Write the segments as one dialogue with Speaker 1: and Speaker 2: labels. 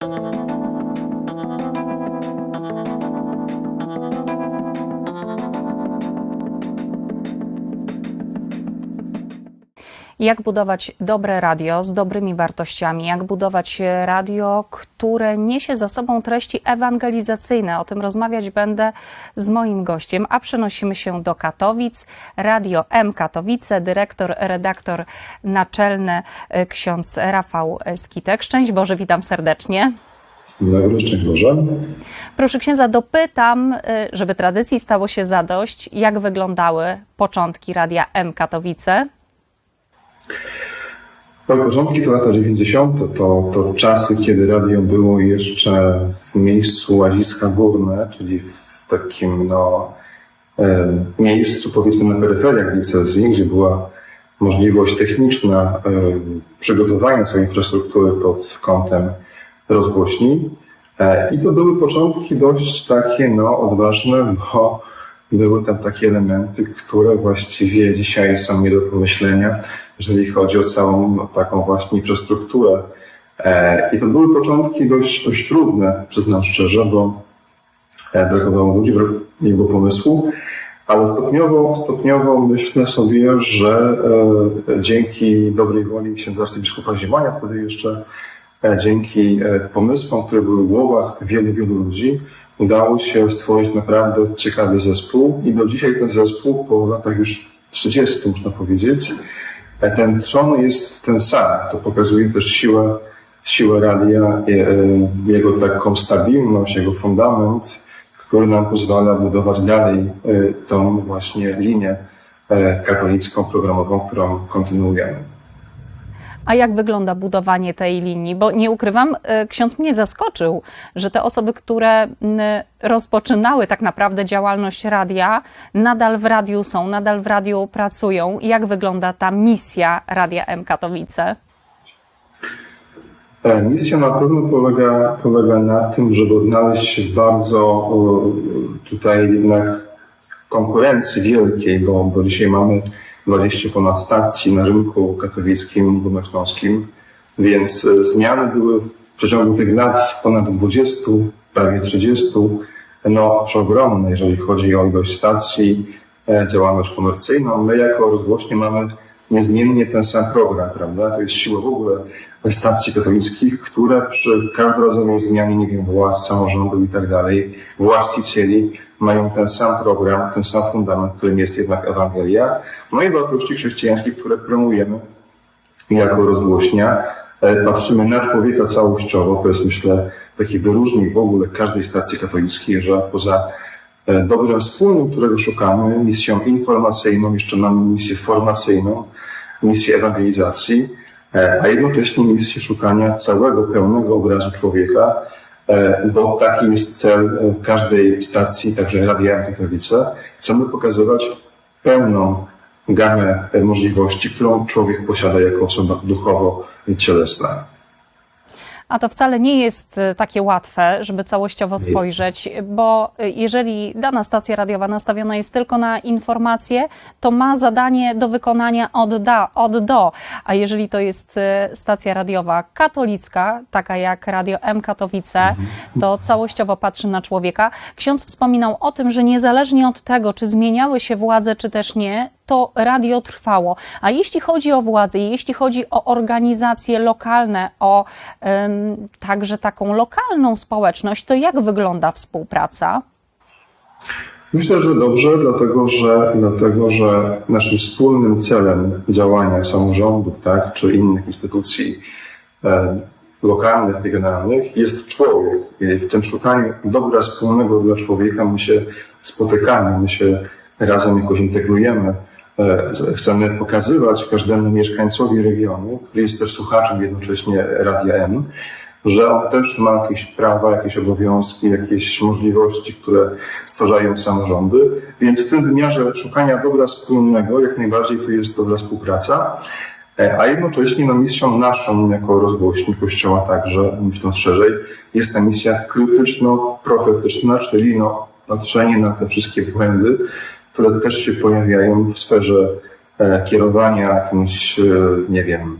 Speaker 1: Thank you. Jak budować dobre radio z dobrymi wartościami? Jak budować radio, które niesie za sobą treści ewangelizacyjne? O tym rozmawiać będę z moim gościem, a przenosimy się do Katowic. Radio M Katowice, dyrektor, redaktor naczelny y, ksiądz Rafał Skitek. Szczęść Boże, witam serdecznie.
Speaker 2: Dobry, szczęść Boże.
Speaker 1: Proszę księdza, dopytam, y, żeby tradycji stało się zadość, jak wyglądały początki Radia M Katowice?
Speaker 2: Początki to lata 90. To, to czasy, kiedy radio było jeszcze w miejscu Łaziska Górne, czyli w takim no, miejscu powiedzmy na peryferiach diecezji, gdzie była możliwość techniczna przygotowania całej infrastruktury pod kątem rozgłośni. E, I to były początki dość takie no, odważne, bo były tam takie elementy, które właściwie dzisiaj są nie do pomyślenia, jeżeli chodzi o całą taką właśnie infrastrukturę. E, I to były początki dość, dość trudne, przyznam szczerze, bo e, brakowało ludzi, nie było pomysłu, ale stopniowo, stopniowo myślę sobie, że e, dzięki dobrej woli księdza arcybiskupa Zimania, wtedy jeszcze dzięki pomysłom, które były w głowach wielu, wielu ludzi, udało się stworzyć naprawdę ciekawy zespół i do dzisiaj ten zespół po latach już 30, można powiedzieć, ten trzon jest ten sam. To pokazuje też siłę, siłę radia, e, e, jego taką stabilność, jego fundament, który nam pozwala budować dalej e, tą właśnie linię e, katolicką, programową, którą kontynuujemy.
Speaker 1: A jak wygląda budowanie tej linii? Bo nie ukrywam, y, ksiądz mnie zaskoczył, że te osoby, które y, rozpoczynały tak naprawdę działalność radia, nadal w radiu są, nadal w radiu pracują. Jak wygląda ta misja Radia M Katowice?
Speaker 2: E, Misja na pewno polega, polega na tym, żeby odnaleźć się w bardzo tutaj jednak konkurencji wielkiej, bo, bo dzisiaj mamy 20 ponad stacji na rynku katowickim, górnośląskim, więc e, zmiany były w przeciągu tych lat ponad 20, prawie 30, no przeogromne, jeżeli chodzi o ilość stacji, e, działalność komercyjną. My jako rozgłośnie mamy niezmiennie ten sam program, prawda? To jest siła w ogóle stacji katolickich, które przy każdorazowej zmianie, nie wiem, władz, samorządu i tak dalej, właścicieli mają ten sam program, ten sam fundament, którym jest jednak Ewangelia, no i wartości chrześcijańskie, które promujemy jako rozgłośnia. E, Patrzymy na człowieka całościowo, to jest myślę taki wyróżnik w ogóle każdej stacji katolickiej, że poza e, dobrem wspólnym, którego szukamy, misją informacyjną, jeszcze mamy misję formacyjną, misję ewangelizacji, e, a jednocześnie misję szukania całego, pełnego obrazu człowieka, bo taki jest cel e, każdej stacji, także Radia Katowice. Chcemy pokazywać pełną gamę e, możliwości, którą człowiek posiada jako osoba duchowo-cielesna.
Speaker 1: A to wcale nie jest y, takie łatwe, żeby całościowo spojrzeć, bo y, jeżeli dana stacja radiowa nastawiona jest tylko na informacje, to ma zadanie do wykonania od, da, od do. A jeżeli to jest y, stacja radiowa katolicka, taka jak Radio M Katowice, to całościowo patrzy na człowieka. Ksiądz wspominał o tym, że niezależnie od tego, czy zmieniały się władze, czy też nie, to radio trwało. A jeśli chodzi o władzę, jeśli chodzi o organizacje lokalne, o także taką lokalną społeczność, to jak wygląda współpraca?
Speaker 2: Myślę, że dobrze, dlatego że, dlatego że naszym wspólnym celem działania samorządów tak, czy innych instytucji e, lokalnych, regionalnych jest człowiek. I w tym szukaniu dobra wspólnego dla człowieka my się spotykamy, my się razem jakoś integrujemy. E, chcemy pokazywać każdemu mieszkańcowi regionu, który jest też słuchaczem jednocześnie Radia M, że on też ma jakieś prawa, jakieś obowiązki, jakieś możliwości, które stwarzają samorządy. Więc w tym wymiarze szukania dobra wspólnego jak najbardziej tu jest dobra współpraca. E, A jednocześnie no, misją naszą jako rozgłośni Kościoła także, myśląc szerzej, jest ta misja krytyczno-profetyczna, czyli no, patrzenie na te wszystkie błędy, które też się pojawiają w sferze e, kierowania jakimś, e, nie wiem,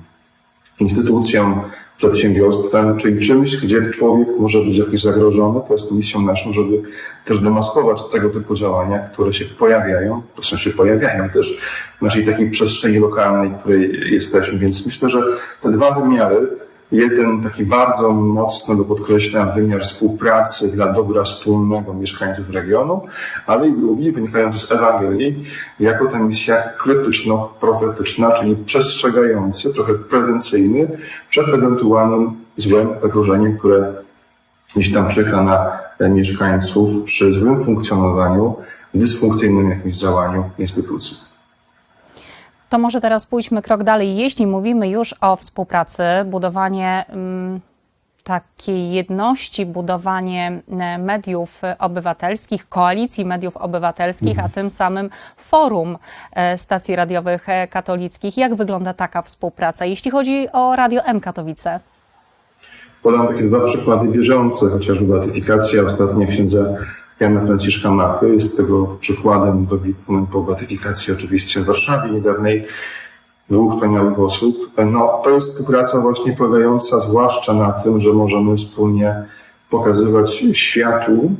Speaker 2: instytucją, przedsiębiorstwem, czyli czymś, gdzie człowiek może być jakiś zagrożony. To jest misją naszą, żeby też demaskować tego typu działania, które się pojawiają, to się pojawiają też w naszej takiej przestrzeni lokalnej, w której jesteśmy. Więc myślę, że te dwa wymiary, jeden taki bardzo mocno do podkreślenia wymiar współpracy dla dobra wspólnego mieszkańców regionu, ale i drugi wynikający z Ewangelii, jako ta misja krytyczno-profetyczna, czyli przestrzegający, trochę prewencyjny przed ewentualnym złym zagrożeniem, które gdzieś tam czyha na mieszkańców przy złym funkcjonowaniu, dysfunkcyjnym jakimś działaniu instytucji.
Speaker 1: To może teraz pójdźmy krok dalej. Jeśli mówimy już o współpracy, budowanie mm, takiej jedności, budowanie e, mediów obywatelskich, koalicji mediów obywatelskich, a tym samym forum e, stacji radiowych e, katolickich. Jak wygląda taka współpraca, jeśli chodzi o Radio M Katowice?
Speaker 2: Podam takie dwa przykłady bieżące, chociażby beatyfikacja ostatnia księdza Jana Franciszka Machy jest tego przykładem dobitnym po beatyfikacji oczywiście w Warszawie niedawnej dwóch wspaniałych osób. No, to jest współpraca właśnie polegająca zwłaszcza na tym, że możemy wspólnie pokazywać światu,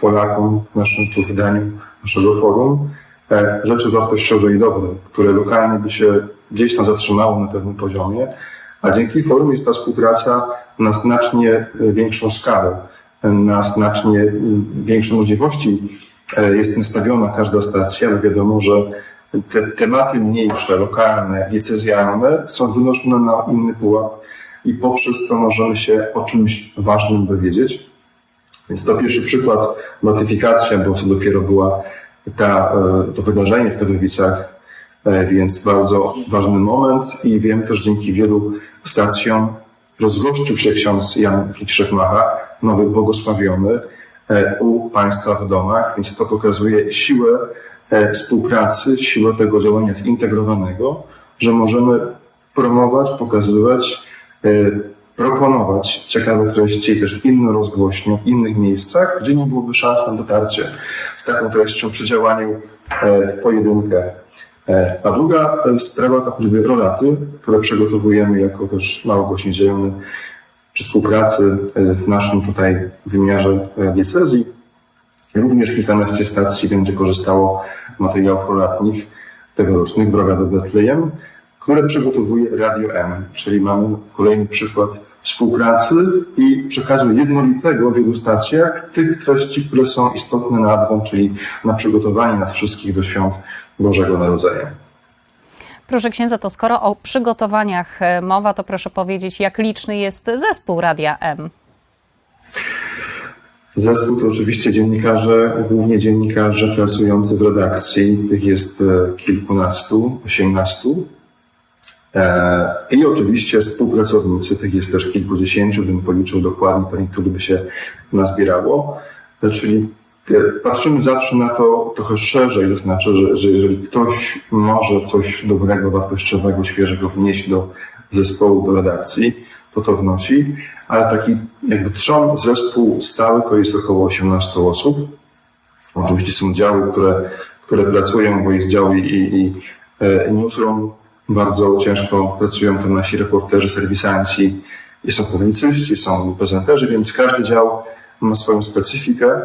Speaker 2: Polakom w naszym tu wydaniu naszego forum e, rzeczy wartościowe i dobre, które lokalnie by się gdzieś tam zatrzymało na pewnym poziomie, a dzięki forum jest ta współpraca na znacznie większą skalę na znacznie większe możliwości e, jest nastawiona każda stacja, ale wiadomo, że te tematy mniejsze, lokalne, diecezjalne są wynoszone na inny pułap i poprzez to możemy się o czymś ważnym dowiedzieć. Więc to pierwszy przykład, notyfikacja, bo co dopiero była ta, e, to wydarzenie w Katowicach, e, więc bardzo ważny moment i wiem też dzięki wielu stacjom rozgościł się ksiądz Jan Franciszek Macha, nowy błogosławiony e, u Państwa w domach, więc to pokazuje siłę e, współpracy, siłę tego działania zintegrowanego, że możemy promować, pokazywać, e, proponować ciekawe treści też innym rozgłośniom, w innych miejscach, gdzie nie byłoby szans na dotarcie z taką treścią przy działaniu w pojedynkę. A druga sprawa to choćby rolaty, które przygotowujemy jako też małogłośnie dzielny przy współpracy w naszym tutaj wymiarze diecezji. Również kilkanaście stacji będzie korzystało z materiałów rolatnich tegorocznych Droga do Betlejem, które przygotowuje Radio M, czyli mamy kolejny przykład współpracy i przekazu jednolitego w wielu stacjach tych treści, które są istotne na Adwent, czyli na przygotowanie nas wszystkich do świąt Bożego Narodzenia.
Speaker 1: Proszę księdza, to skoro o przygotowaniach e, mowa, to proszę powiedzieć, jak liczny jest zespół Radia M?
Speaker 2: Zespół to oczywiście dziennikarze, głównie dziennikarze pracujący w redakcji. Tych jest e, kilkunastu, osiemnastu. E, I oczywiście współpracownicy, tych jest też kilkudziesięciu, bym policzył dokładnie, pewnie tylu by się nazbierało. Czyli patrzymy zawsze na to trochę szerzej, to znaczy, że, że jeżeli ktoś może coś dobrego, wartościowego, świeżego wnieść do zespołu, do redakcji, to to wnosi, ale taki jakby trzon zespół stały to jest około 18 osób. Oczywiście są działy, które, które pracują, bo jest dział i, i, i e, newsroom, bardzo ciężko pracują tam nasi reporterzy, serwisanci, i są publicyści, są prezenterzy, więc każdy dział ma swoją specyfikę.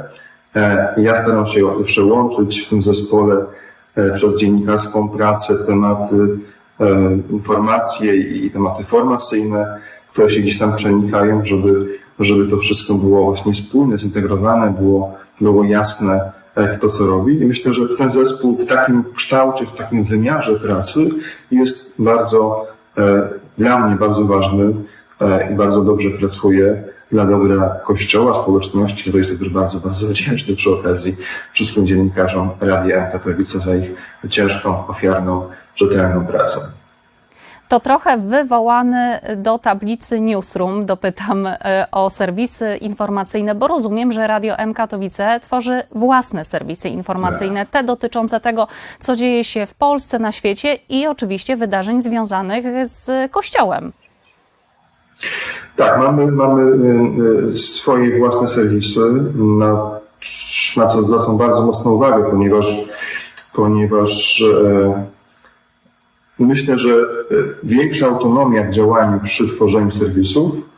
Speaker 2: E, ja staram się zawsze łączyć w tym zespole e, przez dziennikarską pracę tematy e, informacje i tematy formacyjne, które się gdzieś tam przenikają, żeby, żeby to wszystko było właśnie spójne, zintegrowane, było, było jasne, kto co robi. I myślę, że ten zespół w takim kształcie, w takim wymiarze pracy jest bardzo, dla mnie bardzo ważny i bardzo dobrze pracuje dla dobra Kościoła, społeczności. To jest też bardzo, bardzo wdzięczny przy okazji wszystkim dziennikarzom Radia Katowice za ich ciężką, ofiarną, rzetelną pracę.
Speaker 1: To trochę wywołany do tablicy Newsroom dopytam e, o serwisy informacyjne, bo rozumiem, że Radio M Katowice tworzy własne serwisy informacyjne, te dotyczące tego, co dzieje się w Polsce, na świecie i oczywiście wydarzeń związanych z Kościołem.
Speaker 2: Tak, mamy, mamy y, y, swoje własne serwisy, na, na co zwracam bardzo mocną uwagę, ponieważ, ponieważ e, myślę, że większa autonomia w działaniu przy tworzeniu serwisów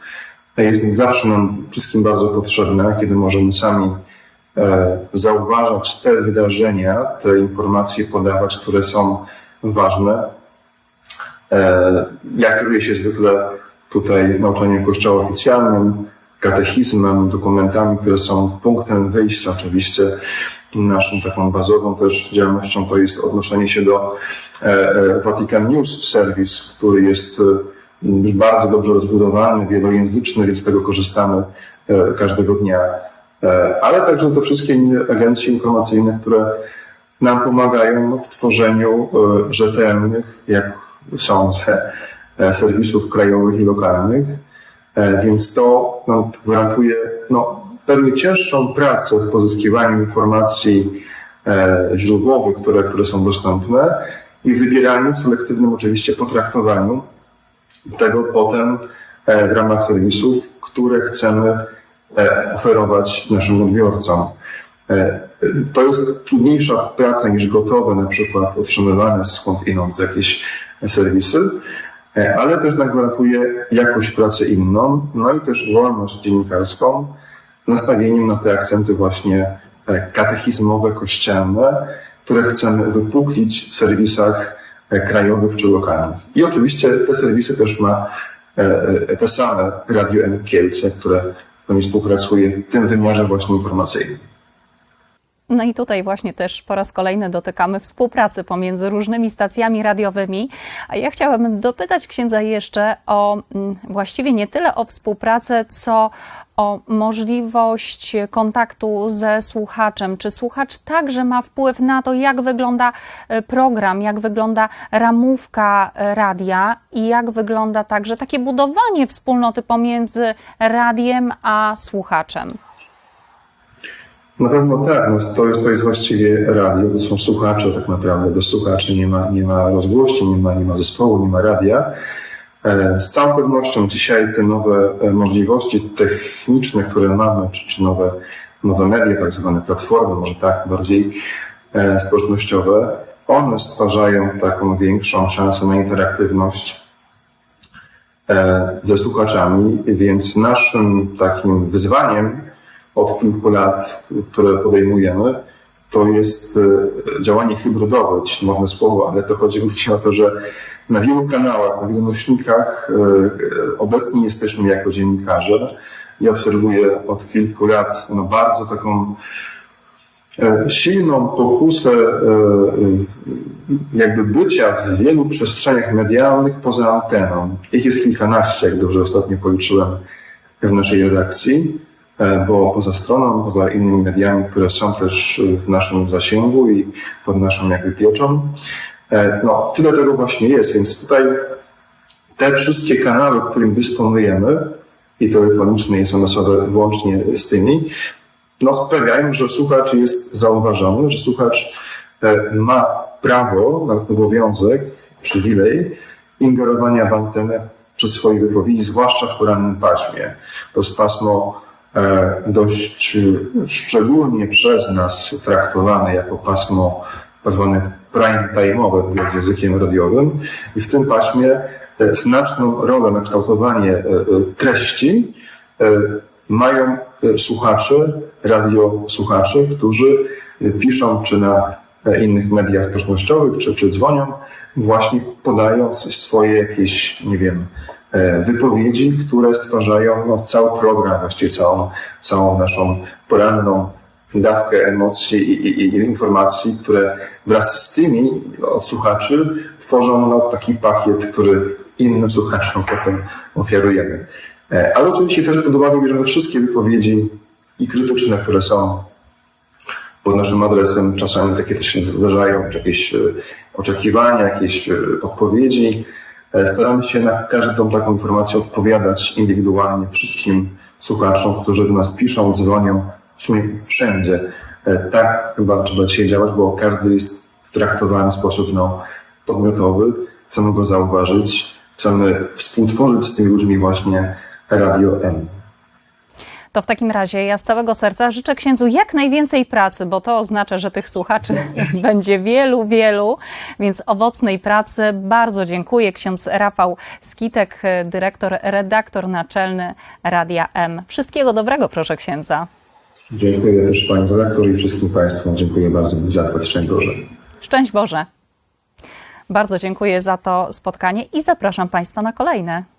Speaker 2: jest zawsze nam wszystkim bardzo potrzebna, kiedy możemy sami e, zauważać te wydarzenia, te informacje podawać, które są ważne. E, Ja kieruję się zwykle tutaj nauczaniem kościoła oficjalnym, katechizmem, dokumentami, które są punktem wyjścia. Oczywiście naszą taką bazową też działalnością to jest odnoszenie się do e, e, Vatican News Service, który jest e, już bardzo dobrze rozbudowany, wielojęzyczny, więc z tego korzystamy każdego dnia. Ale także te wszystkie inne agencje informacyjne, które nam pomagają w tworzeniu rzetelnych, jak sądzę, serwisów krajowych i lokalnych. Więc to nam gwarantuje no, pewnie cięższą pracę w pozyskiwaniu informacji e, źródłowych, które, które są dostępne i wybieraniu, selektywnym oczywiście potraktowaniu tego potem e, w ramach serwisów, które chcemy e, oferować naszym odbiorcom. To jest trudniejsza praca niż gotowe, na przykład otrzymywane skądinąd jakieś serwisy, ale też nam gwarantuje jakość pracy inną, no i też wolność dziennikarską, nastawieniem na te akcenty właśnie e, katechizmowe, kościelne, które chcemy wypuklić w serwisach e, krajowych czy lokalnych. I oczywiście te serwisy też ma e, te same Radio M Kielce, które z nami współpracuje w tym wymiarze właśnie informacyjnym.
Speaker 1: No i tutaj właśnie też po raz kolejny dotykamy współpracy pomiędzy różnymi stacjami radiowymi. A ja chciałabym dopytać księdza jeszcze o mm, właściwie nie tyle o współpracę, co o możliwość kontaktu ze słuchaczem. Czy słuchacz także ma wpływ na to, jak wygląda e, program, jak wygląda ramówka e, radia i jak wygląda także takie budowanie wspólnoty pomiędzy radiem a słuchaczem?
Speaker 2: Na pewno tak, no to, jest, to jest właściwie radio, to są słuchacze tak naprawdę. Bez słuchaczy nie ma, nie ma rozgłośni, nie ma, nie ma zespołu, nie ma radia. E, Z całą pewnością dzisiaj te nowe e, możliwości techniczne, które mamy, czy, czy nowe, nowe media, tak zwane platformy, może tak bardziej e, społecznościowe, one stwarzają taką większą szansę na interaktywność ze słuchaczami, więc naszym takim wyzwaniem od kilku lat, które podejmujemy, to jest e, działanie hybrydowe, dość modne słowo, ale to chodzi głównie o to, że na wielu kanałach, na wielu nośnikach e, obecni jesteśmy jako dziennikarze i obserwuję od kilku lat no, bardzo taką e, silną pokusę jakby bycia w wielu przestrzeniach medialnych poza anteną. Ich jest kilkanaście, jak dobrze ostatnio policzyłem w naszej redakcji, bo poza stroną, poza innymi mediami, które są też w naszym zasięgu i pod naszą jakby pieczą, e, no tyle tego właśnie jest, więc tutaj te wszystkie kanały, którym dysponujemy, i telefoniczne, i SMS-owe włącznie z tymi, no, sprawiają, że słuchacz jest zauważony, że słuchacz e, ma prawo, nawet obowiązek, przywilej ingerowania w antenę przez swoje wypowiedzi, zwłaszcza w porannym paśmie. To jest pasmo e, dość e, szczególnie przez nas traktowane jako pasmo zwane prime time'owe, mówiąc językiem radiowym i w tym paśmie e, znaczną rolę na kształtowanie e, e, treści e, mają e, słuchacze, radiosłuchacze, którzy e, piszą czy na e, innych mediach społecznościowych, czy, czy dzwonią, właśnie podając swoje jakieś, nie wiem, e, wypowiedzi, które stwarzają no, cały program, właściwie całą, całą naszą poranną dawkę emocji i, i, i informacji, które wraz z tymi od słuchaczy tworzą no, taki pakiet, który innym słuchaczom potem ofiarujemy. E, Ale oczywiście też pod uwagę bierzemy wszystkie wypowiedzi i krytyczne, które są pod naszym adresem. Czasami takie też się zdarzają, czy jakieś e, oczekiwania, jakieś e, podpowiedzi. E, Staramy się na każdą taką informację odpowiadać indywidualnie wszystkim słuchaczom, którzy do nas piszą, dzwonią, w sumie wszędzie. E, Tak chyba trzeba dzisiaj działać, bo każdy jest traktowany w sposób no, podmiotowy. Chcemy go zauważyć, chcemy współtworzyć z tymi ludźmi właśnie Radio M.
Speaker 1: To w takim razie ja z całego serca życzę księdzu jak najwięcej pracy, bo to oznacza, że tych słuchaczy będzie wielu, wielu, więc owocnej pracy. Bardzo dziękuję. Ksiądz Rafał Skitek, dyrektor, redaktor naczelny Radia M. Wszystkiego dobrego, proszę księdza.
Speaker 2: Dziękuję też Pani redaktor i wszystkim Państwu. Dziękuję bardzo. Zapłać. Szczęść Boże.
Speaker 1: Szczęść Boże. Bardzo dziękuję za to spotkanie i zapraszam Państwa na kolejne.